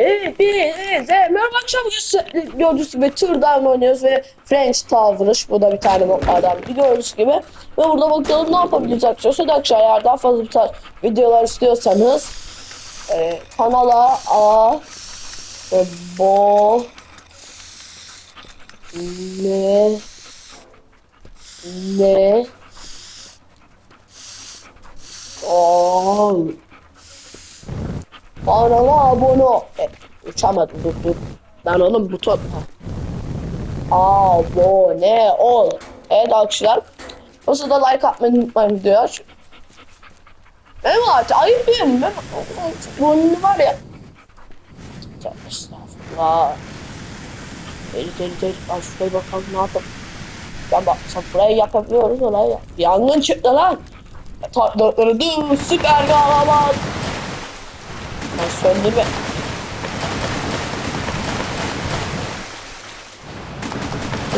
Hepinize merhaba akşam gördüğünüz gibi Turdown oynuyoruz ve French Tavırış bu da bir tane modlardan gördüğünüz gibi. Ve burada bakalım ne yapabiliriz arkadaşlar arkadaşlar eğer daha fazla bu tarz videolar istiyorsanız e, kanala a e, bo ne ne ol Kanala abone ol. E, uçamadım dur dur. Ben oğlum buton. Abone ol. Evet arkadaşlar. Nasıl da like atmayı unutmayın diyor. Evet ayıp mi? Ben bunun var ya. Estağfurullah. Deli deli deli. Lan şuraya bakalım ne yapalım. Ya bak sen burayı yapabiliyoruz orayı. Yangın çıktı lan. Tatlıları dım süper kahraman. Ben söndürme.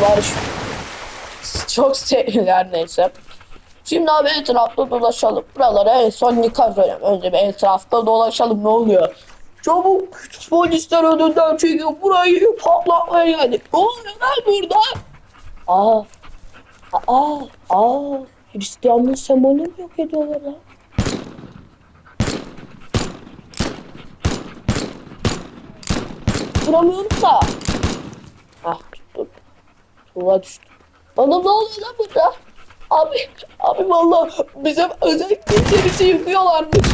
Barış. Çok sevgiler neyse. Şimdi abi etrafta dolaşalım. Buralara en son nikah verelim. Önce bir etrafta dolaşalım ne oluyor? Çabuk polisler önünden çekiyor. Burayı patlatmaya geldik. Ne oluyor lan burada? Aa. Aa. Aa. Hristiyanlığın sembolünü yok ediyorlar lan? Duramıyorum da. Ah tuttum. Tuğla düştü. Bana ne oluyor lan burada? Abi, abi vallahi bize özellikle içerisi yıkıyorlarmış.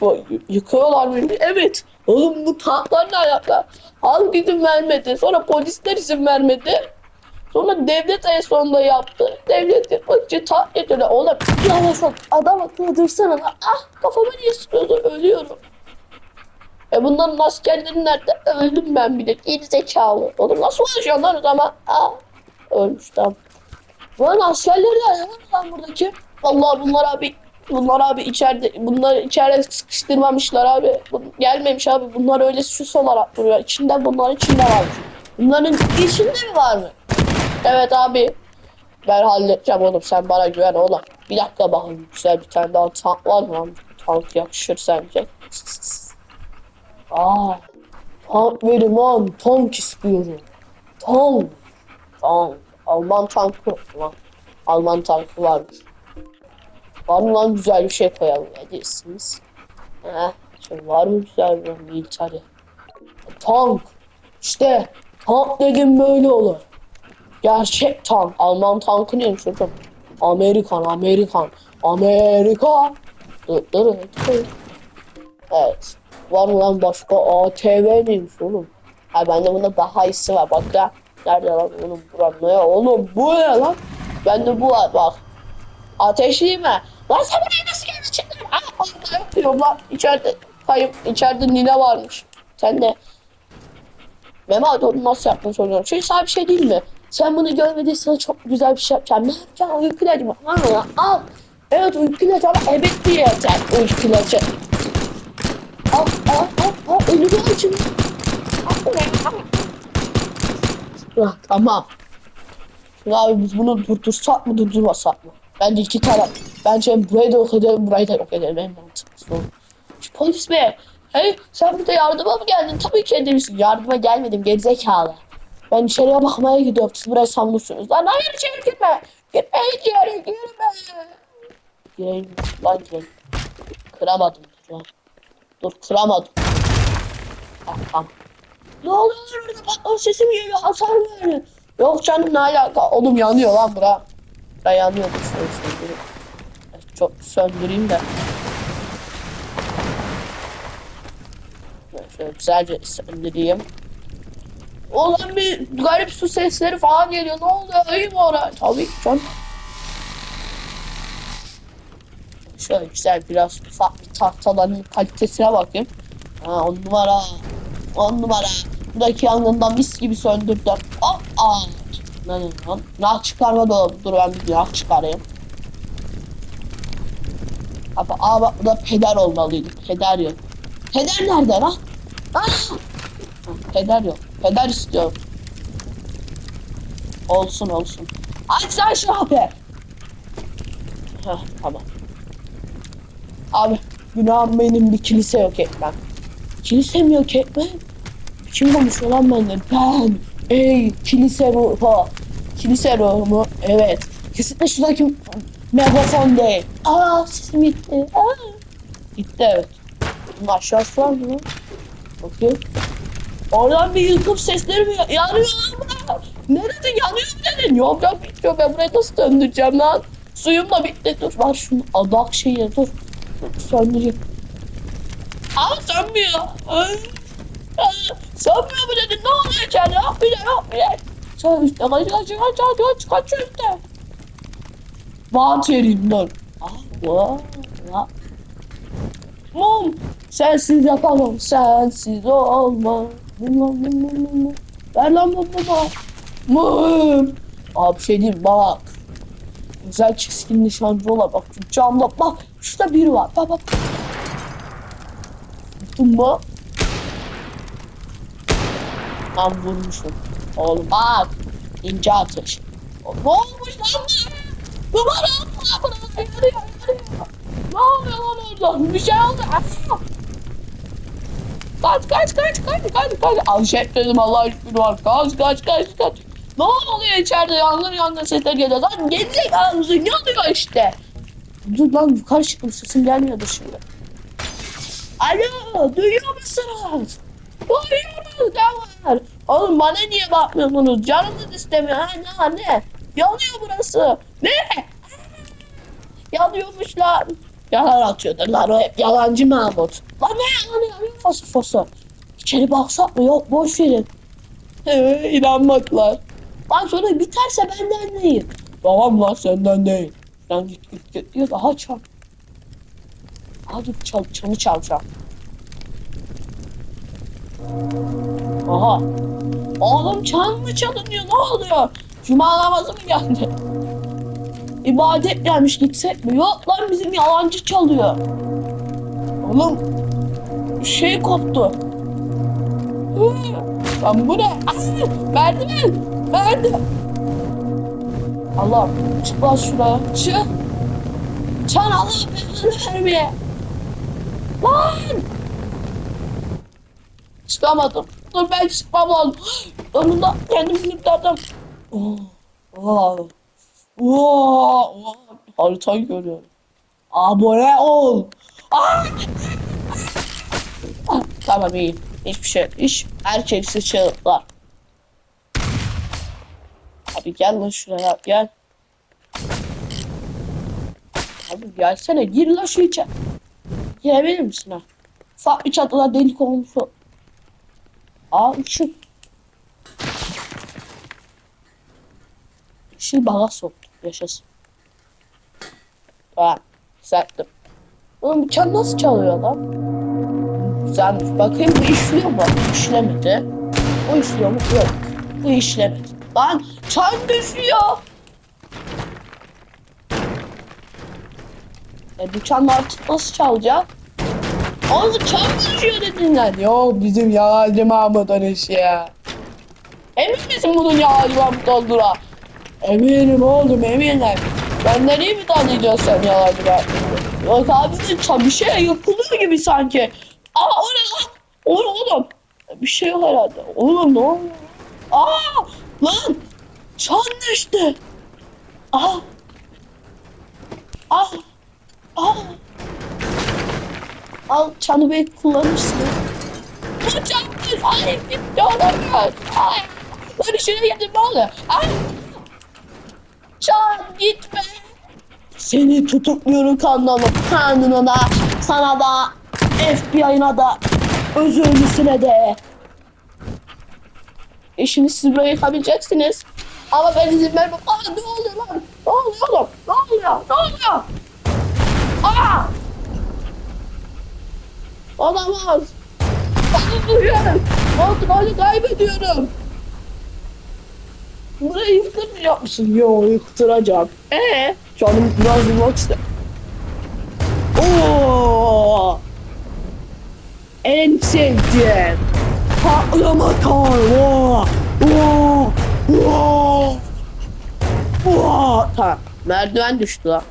Bu, y- yıkıyorlarmış. Evet. Oğlum bu tahtlar ne alaka? Halk izin vermedi. Sonra polisler izin vermedi. Sonra devlet en sonunda yaptı. Devlet yapmak için taht getirdi. Oğlum yavaş. Adam akıllı dursana lan. Ah kafama niye sıkıyordu? Ölüyorum. E bunların askerleri nerede? Öldüm ben bile. Geri zekalı. Oğlum nasıl konuşuyorsun lan o zaman? Aa, ölmüş tamam. Lan askerleri de lan buradaki? Vallahi bunlar abi Bunlar abi içeride bunlar içeride sıkıştırmamışlar abi. Bu, gelmemiş abi. Bunlar öyle süs olarak duruyor. İçinde bunların içinde var. Bunların içinde mi var mı? Evet abi. Ben halledeceğim oğlum. Sen bana güven oğlum. Bir dakika bakın. Güzel bir tane daha tank var mı? Tank yakışır sence. Aa, tank verim lan. Tank istiyorum. Tank. Tank. Alman tankı lan. Alman tankı varmış. Var mı lan güzel bir şey koyalım ne diyorsunuz? He, şimdi var mı güzel bir military? Tank. İşte tank dedim böyle olur. Gerçek tank. Alman tankı neymiş hocam? Amerikan, Amerikan, Amerika. Dur, dur, dur. Evet. Var mı lan başka ATV neymiş oğlum? Ha bende bunda daha iyisi var. Bak ya. Nerede lan oğlum? Buram ne? Oğlum bu ne lan? Bende bu var bak. Ateşli mi? Lan sen buraya nasıl geldin çıktın? Ah orada yapıyorum lan. İçeride kayıp içeride nine varmış. Sen de Mehmet onu nasıl yaptın soruyorum. Çünkü sana bir şey değil mi? Sen bunu görmediysen çok güzel bir şey yapacağım. Ne yapacağım? Uyku ilacı mı? Al. Evet uyku ilacı ama evet diye sen uyku ilacı. Al al al. Önümü açın. Ah, tamam. Şimdi abi biz bunu durdursak mı durdurmasak mı? Bence iki taraf. Bence burayı da yok edelim, burayı da yok edelim. En. Şu polis bey. Hey sen burada yardıma mı geldin? Tabii ki demişsin. Yardıma gelmedim gerizekalı. Ben içeriye bakmaya gidiyorum. Siz buraya sanmışsınız. Lan hayır içeri girme. Girme içeri girme. Gireyim. Lan gireyim. Kıramadım. Lan. Dur kıramadım. Ah, tamam. Ne oluyor burada patlama sesi mi geliyor? Hasar mı? Yok canım ne alaka? Oğlum yanıyor lan bura. Bura yanıyor. Şöyle söndüreyim. Çok söndüreyim de. Şöyle güzelce söndüreyim. Oğlum bir garip su sesleri falan geliyor. Ne oluyor? İyi mi oraya? Tabii canım. Şöyle güzel biraz ufak bir tahtaların kalitesine bakayım. Ha on numara. On numara. Buradaki yangından mis gibi söndürdüm. Hop aa. Ne ne lan? Nah çıkarma dolabı. Dur ben bir nah çıkarayım. Abi, aa bak burada peder olmalıydı. Peder yok. Peder nerede lan? Ah! Peder yok. Peder istiyorum. Olsun olsun. Aç sen şu abi. Heh, tamam. Abi günahım benim bir kilise yok etmem. Kilise mi yok etmem? Kim konuşuyor lan benimle? Ben. Ey kilise ruhu. Kilise ruhu mu? Evet. Kesinlikle şuradaki megafon değil. Aa sesim gitti. Aa. Gitti evet. Bunun aşağısı var mı? Bakayım. Oradan bir yıkım sesleri mi yanıyor ama? Nerede yanıyor mu dedin? Yok yok bitmiyor ben burayı nasıl döndüreceğim lan? Suyum da bitti dur bak şunu adak şeyi dur. Söndüreyim. Ama sönmüyor. Ay. Ay, Sönmüyor mu dedin? Ne oluyor içeride? Yok bile yok bile. Sen üstte kaç kaç kaç kaç kaç kaç. Bant vereyim dur. Allah Allah. Mum. Sensiz yapamam. Sensiz olmam. Mum mum mum mum. Ver lan mum mum mum. Abi şey diyeyim bak. Güzel çizgili nişancı bak. Şu camda bak. Şurada biri var. Bak bak. Tuttun mu? Ben vurmuşum. Oğlum bak. İnce atış. Ne olmuş lan bu? Numara atma bana. Yarıyor yarıyor. Ne oluyor lan orada? Bir şey oldu. Aa! Kaç kaç kaç kaç kaç kaç. Al şef dedim Allah şükür var. Kaç kaç kaç kaç. Ne oluyor içeride yangın yangın sesler geliyor. Lan gelecek ağzın yanıyor işte. Dur lan yukarı çıktım sesim gelmiyordu şimdi. Alo duyuyor musunuz? Duyuyoruz ne var? Oğlum bana niye bakmıyorsunuz? Canınız istemiyor. Ha ne ne? Yanıyor burası. Ne? Yanıyormuş lan. Yalan atıyordur lan o hep yalancı Mahmut. Lan ne yanıyor fosu fosu. İçeri baksak mı? Yok boş verin. Evet inanmadılar. Lan sonra biterse benden değil. Tamam lan senden değil. Sen git git git diyor daha çal. Hadi çal, çanı çalacağım. Aha. Oğlum çan mı çalınıyor ne oluyor? Cuma namazı mı geldi? İbadet gelmiş gitsek mi? Yok lan bizim yalancı çalıyor. Oğlum şey koptu. Lan bu ne? Merdiven! Merdiven! Allah çık lan şuraya. Çık. Çan Allah belanı vermeye. Lan! Çıkamadım. Dur ben çıkmam lazım. Sonunda kendimi kurtardım. Oh. Oh. Oo, oo, haritayı görüyorum. Abone ol. Aa! Ah, tamam iyi. Hiçbir şey. Hiç erkeksi çığlıklar. Abi gel lan şuraya gel. Abi gelsene gir lan şu içe. Girebilir misin ha? Ufak bir çatıda delik olmuş o. Aa ışık. Işığı baga soktuk. Yaşasın. Tamam. Serttim. Oğlum bu çan nasıl çalıyor lan? Sen bakayım bu işliyor mu? İşlemedi. O işliyor mu? Yok. Bu işlemedi. Lan çan düşüyor. E bu çan artık nasıl çalacak? Oğlum çan düşüyor dediler. Yok bizim yalancı Mahmut'un işi ya. Emin misin bunun yalancı Mahmut olduğuna? Eminim oğlum eminim. Benden iyi mi tanıyacaksın sen yalancı Mahmut'u? Yok abi de çan bir şey yapılıyor gibi sanki. Aa o ne lan? O ne oğlum? Bir şey yok herhalde. Oğlum ne oluyor? Aa lan çan düştü. Aa. Aa. Aa. Al çanı belki kullanırsın. Bu çan değil. Ay gitti olamıyor. Ay. Lan işine geldim ne oluyor? Ay. Çan gitme. Seni tutukluyorum kanalım. Kanuna da, sana da, FBI'ına da, özürlüsüne de. İşini siz buraya yıkabileceksiniz. Ama ben izin vermem. Aa ne oluyor lan? Ne oluyor oğlum? Ne oluyor? Ne oluyor? Aa! Olamaz. Duyuyorum. Kontrolü kaybediyorum. Burayı yıktırmayacak mısın? Yo yıktıracağım. Ee, canım biraz bulmak ister. Oo! En sevdiğim. Patlama. Oo! Oo! Oo! Oo! Tamam. Merdiven düştü lan.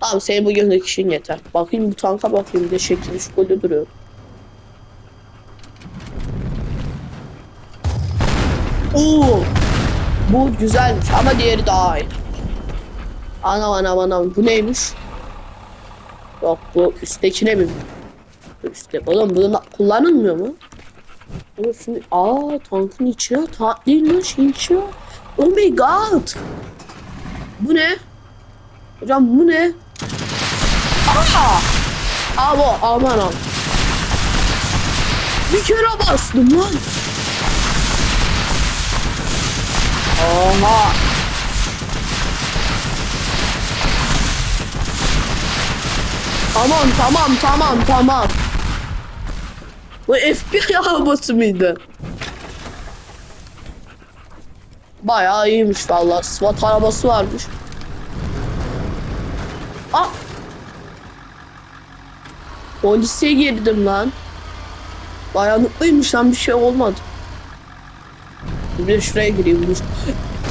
Tamam senin bugünlük işin yeter. Bakayım bu tanka bakayım bir de şekilli şukulde duruyor. Oo. Bu güzelmiş ama diğeri daha iyi. Anam anam anam bu neymiş? Yok bu üsttekine mi? Bu Üstte. Oğlum bu kullanılmıyor mu? Şimdi aa tankın içine tank değil lan şeyin içine. Oh my god. Bu ne? Hocam bu ne? Aa bu aman aman. Bir kere bastım lan. Oha. Tamam tamam tamam tamam. Bu FBI arabası mıydı? Bayağı iyiymiş vallahi. SWAT arabası varmış. Aa! Polise girdim lan. Bayağı mutluymuş lan bir şey olmadı. Bir de şuraya gireyim.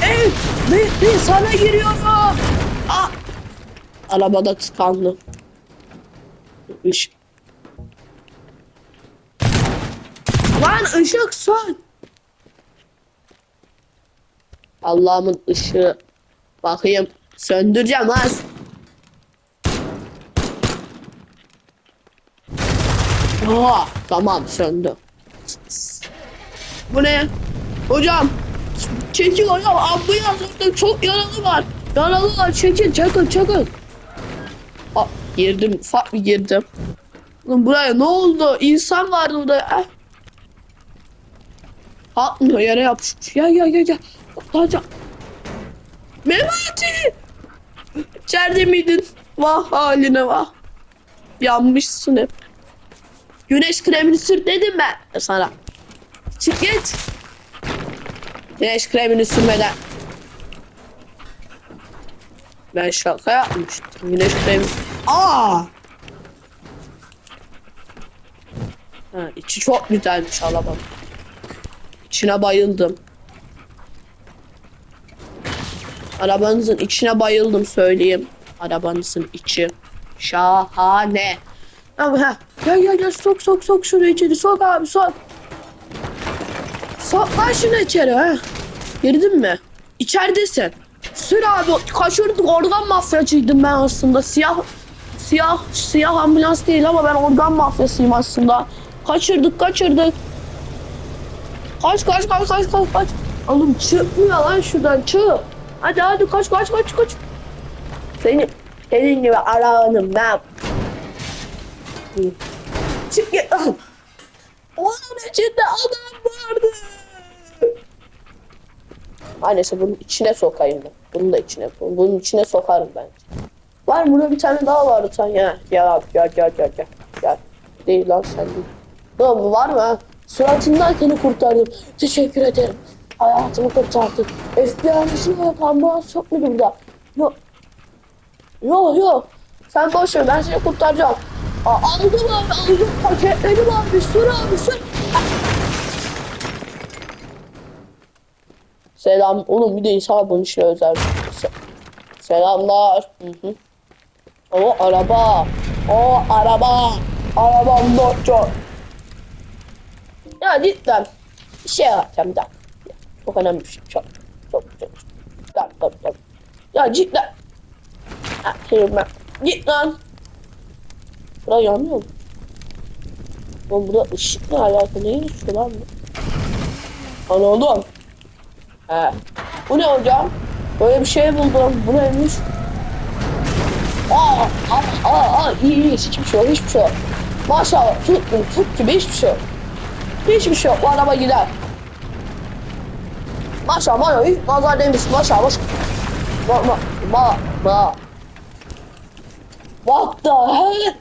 Evet, ne, ne, sana giriyorum. Aa! Arabada tıkandı. Işık. Lan ışık sön. Allah'ımın ışığı. Bakayım. Söndüreceğim lan. Aa, tamam söndü. Bu ne? Hocam. Çekil hocam. Ambulans orada çok yaralı var. Yaralı var. Çekil çekil çekil. Aa, girdim. Bir girdim. Lan buraya ne oldu? İnsan vardı burada. Eh. Atmıyor yere yapışmış. Gel gel gel gel. Kurtaracağım. Memati! İçeride miydin? Vah haline vah. Yanmışsın hep. Güneş kremini sür dedim ben sana. Çık git. Güneş kremini sürmeden. Ben şaka yapmıştım. Güneş kremi. Aa! Ha, içi çok güzelmiş alabanın. İçine bayıldım. Arabanızın içine bayıldım söyleyeyim. Arabanızın içi. Şahane. Ama ha. Gel gel gel sok sok sok şunu içeri sok abi sok. Sok lan şunu içeri ha. Girdin mi? İçeridesin. Sür abi kaçırdık organ mafyacıydım ben aslında. Siyah siyah siyah ambulans değil ama ben organ mafyasıyım aslında. Kaçırdık kaçırdık. Kaç kaç kaç kaç kaç kaç. Oğlum çıkmıyor lan şuradan çık. Hadi hadi kaç kaç kaç kaç. Seni senin gibi aranım ben. Çık git. Onun içinde adam vardı. Annesi bunun içine sokayım ben. Bunu da içine Bunun içine sokarım ben. Var burada bir tane daha vardı sen ya. Gel abi gel gel gel gel. Gel. Değil lan sen değil. Lan var mı? Suratından seni kurtardım. Teşekkür ederim. Hayatımı kurtardın. FBI'nin yok ambulans yok muydu burada? Yok. Yok yok. Sen boş ver ben seni kurtaracağım. Aa, aldım abi aldım paketledim abi sür abi sür. Selam oğlum bir de insan bunun işine özel. Se- Selamlar. Hı hı. O araba. O araba. Arabam çok. Ya bir şey yapacağım da. Çok önemli bir şey. Çok çok çok. Tamam tamam tamam. Ya cidden. Ha, şey ben. Git lan. Bura yanmıyor mu? Oğlum burada ışıkla alakalı neyin ışığı lan bu? Anladım. He. Bu ne hocam? Böyle bir şey buldum. Bu neymiş? Aa, aa, aa, iyi iyi hiçbir şey yok, hiçbir şey yok. Maşallah, tut, tut gibi hiçbir şey yok. Hiçbir şey yok, bu araba gider. Maşallah, maşallah, hiç nazar demiş, maşallah, maşallah. Ma, ma, ma, ma. What the hell?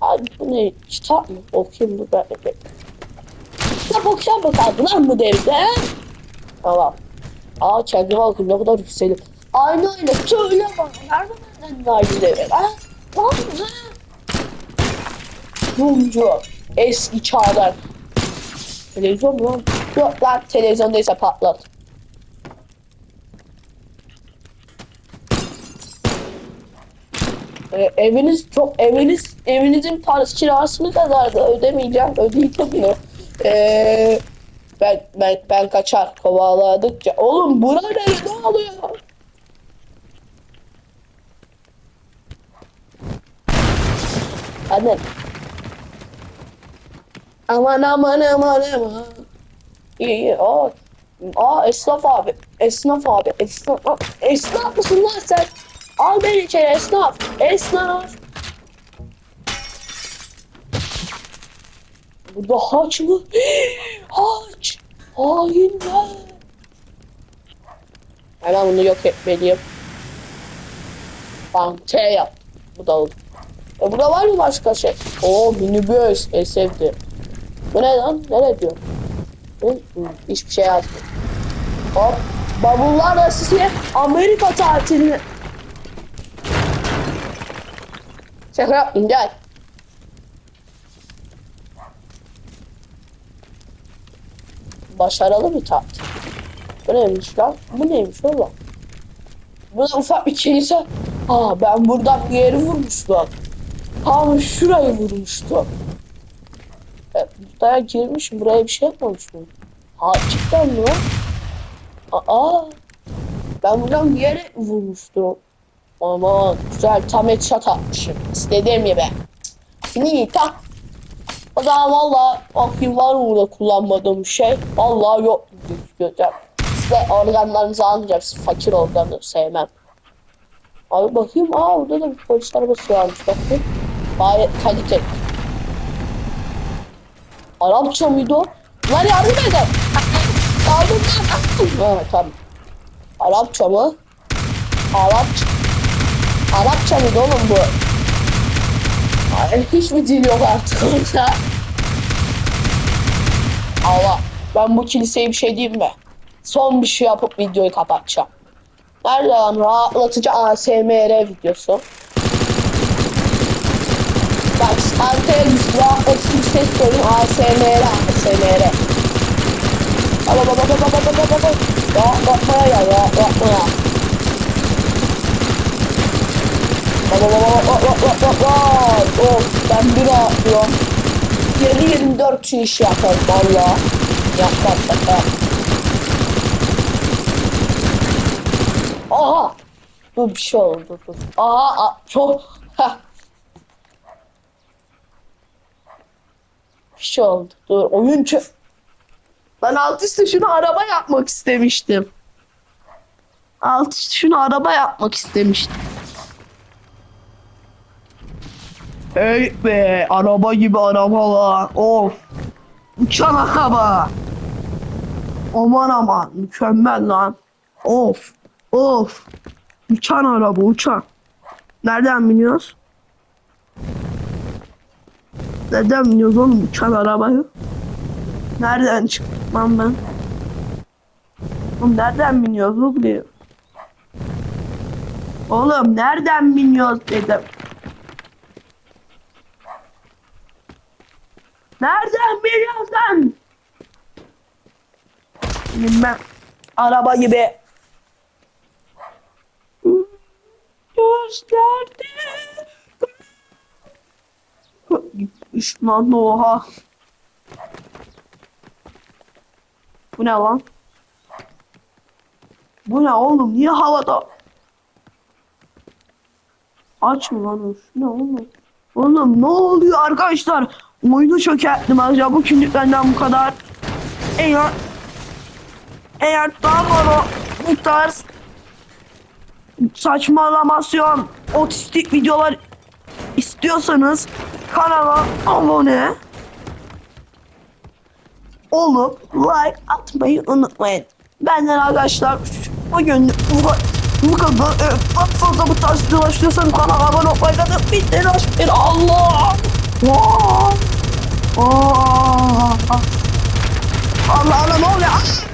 Abi bu ne? Kitap mı? Okuyayım dur ben. Kitap okuyacağım bakalım lan bu devirde he? Tamam. Aa kendime bakın ne kadar yükselim. Aynı öyle söyle bana. Nerede benden aynı devir ha? Var mı? Mumcu. Eski çağlar. Televizyon mu? Yok lan televizyondaysa patlat. Ee, eviniz çok eviniz evinizin parası kirasını kadardı ödemeyeceğim ödeyeceğim bunu. Ee, Ben ben ben kaçar kovaladıkça. Oğlum bura ne? Ne oluyor? Anne. Aman aman aman aman. İyi iyi. Aa, aa esnaf abi. Esnaf abi. Esnaf. Esnaf mısın lan sen? Al beni içeri esnaf. Esnaf. Burada haç mı? haç. Hainler. Hemen bunu yok etmeliyim. Tamam T yap. Bu da oldu. E burada var mı başka şey? Oo minibüs. En sevdiğim. Bu ne lan? Nereye diyor? Hiçbir şey yazmıyor. Hop. Bavullar da size Amerika tatiline. Şaka yaptım gel. Başarılı bir tatil. Bu neymiş lan? Bu neymiş oğlum? Bu da ufak bir kilise. Aa ben buradan bir yeri vurmuştum. Tam şurayı vurmuştum. Buraya girmiş buraya bir şey yapmamış mı? Ha cidden mi lan? Aa ben buradan bir yere vurmuştum. Aman güzel tam headshot atmışım. İstediğim gibi. Şimdi tak. O zaman valla bakayım var mı burada kullanmadığım şey? Valla yok gözüküyor. Size organlarınızı almayacağım. Siz fakir organı sevmem. Abi bakayım. Aa burada da bir polis arabası varmış. Bakayım. Gayet kaliteli. Arapça mıydı o? Lan yardım edin. Yardım edin. Ha tamam. Arapça mı? Arapça. Arapça mıydı oğlum bu? Ay, hiç mi dil yok artık orada? Allah. Ben bu kiliseye bir şey diyeyim mi? Son bir şey yapıp videoyu kapatacağım. Nerede lan rahatlatıcı ASMR videosu? Bak arkaya rahatlatıcı ses koyun ASMR ASMR. Baba baba baba baba baba baba. Rahatlatmaya ya rahatlatmaya. Baba baba baba baba baba baba. Of ben bir rahatlıyorum. 7-24 iş yaparım valla. Yapmam şaka. Aha. Dur bir şey oldu dur. Aha çok. Heh. Bir şey oldu. Dur oyun. Ben alt üstü şunu araba yapmak istemiştim. Alt üstü şunu araba yapmak istemiştim. Hey be araba gibi araba lan. Of. Uçan araba. Aman aman mükemmel lan. Of. Of. Uçan araba uçan. Nereden biniyoruz? Nereden biniyoruz oğlum uçan arabayı? Nereden çıkmam ben? Oğlum nereden biniyoruz oğlum? Oğlum nereden biniyoruz dedim. Nereden biniyoruz lan? Bilmem. Araba gibi. Gözlerde. Gitmiş lan oha. Bu ne lan? Bu ne oğlum? Niye havada? Aç mı lan ne oğlum? Oğlum ne oluyor arkadaşlar? Oyunu çökerttim acaba bu kimlik benden bu kadar. Eğer eğer daha sonra bu tarz saçmalamasyon, otistik videolar istiyorsanız kanala abone olup like atmayı unutmayın. Benden arkadaşlar bugün bu, kadar evet, fazla bu tarz dolaşıyorsanız kanala abone olmayı da bir telaş bir Allah. Aa. Aa. Allah Allah ne oluyor?